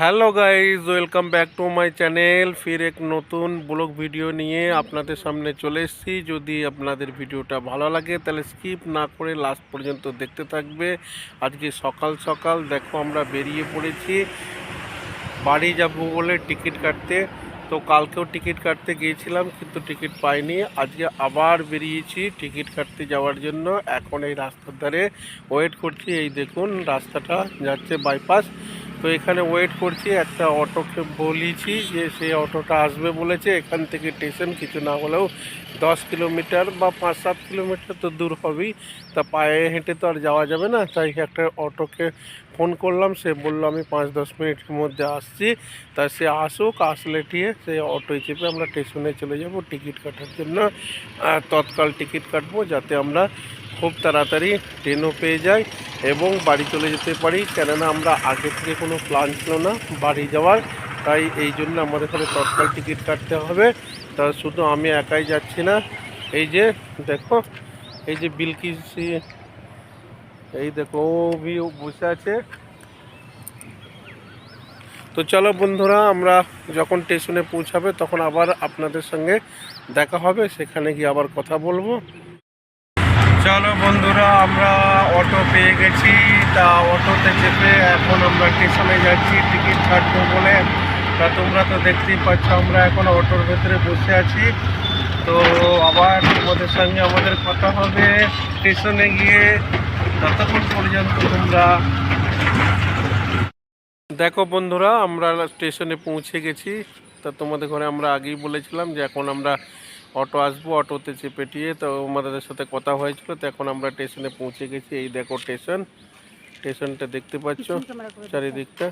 Hello guys welcome back to my channel. ফির এক নতুন ব্লগ ভিডিও নিয়ে আপনাদের সামনে চলে এসেছি। যদি আপনাদের ভিডিওটা ভালো লাগে, তাহলে স্কিপ না করে লাস্ট পর্যন্ত দেখতে থাকবে। আজকে সকাল সকাল দেখো আমরা বেরিয়ে পড়েছি। বাড়ি যাব বলে টিকিট কাটতে। তো কালকেও টিকিট কাটতে গিয়েছিলাম, কিন্তু টিকিট পাইনি। আজকে আবার বেরিয়েছি টিকিট কাটতে যাওয়ার জন্য। এখন এই রাস্তার ধারে ওয়েট করছি। এই দেখুন, রাস্তাটা যাচ্ছে বাইপাস তো এখানে ওয়েট করছি, একটা অটোকে বলেছি যে সে অটোটা আসবে বলেছে, এখান থেকে স্টেশন কিছু না হলেও দশ কিলোমিটার বা পাঁচ সাত কিলোমিটার তো দূর হবেই। তা পায়ে হেঁটে তো আর যাওয়া যাবে না, তাই একটা অটোকে ফোন করলাম, সে বলল, আমি পাঁচ দশ মিনিটের মধ্যে আসছি। তা সে আসুক, আসলে টিয়ে সে অটোয় চেপে আমরা স্টেশনে চলে যাব, টিকিট কাটার জন্য। তৎকাল টিকিট কাটবো, যাতে আমরা খুব তাড়াতাড়ি ট্রেনও পেয়ে যাই এবং বাড়ি চলে যেতে পারি। কেননা আমরা আগে থেকে কোনো প্ল্যান ছিল না বাড়ি যাওয়ার। তাই এই জন্য আমাদের এখানে তৎকাল টিকিট কাটতে হবে। তা শুধু আমি একাই যাচ্ছি না। এই যে দেখো, এই যে বিলকিসি এই দেখো, ও বসে আছে। তো চলো বন্ধুরা, আমরা যখন স্টেশনে পৌঁছাবে তখন আবার আপনাদের সঙ্গে দেখা হবে। সেখানে গিয়ে আবার কথা বলব। চলো বন্ধুরা, আমরা অটো পেয়ে গেছি। তা অটোতে চেপে এখন আমরা স্টেশনে যাচ্ছি টিকিট কাটবো বলে। তা তোমরা তো দেখতেই পাচ্ছ, আমরা এখন অটোর ভেতরে বসে আছি। তো আবার তোমাদের সঙ্গে আমাদের কথা হবে। স্টেশনে গিয়ে ততক্ষণ পর্যন্ত তোমরা দেখো বন্ধুরা, আমরা স্টেশনে পৌঁছে গেছি। তা তোমাদের ঘরে আমরা আগেই বলেছিলাম যে এখন আমরা অটো আসব অটোতে চেপে টিয়ে তো আমাদের সাথে কথা হয়েছিল তো এখন আমরা স্টেশনে পৌঁছে গেছি। এই দেখো স্টেশন স্টেশনটা দেখতে পাচ্ছ চারিদিকটা।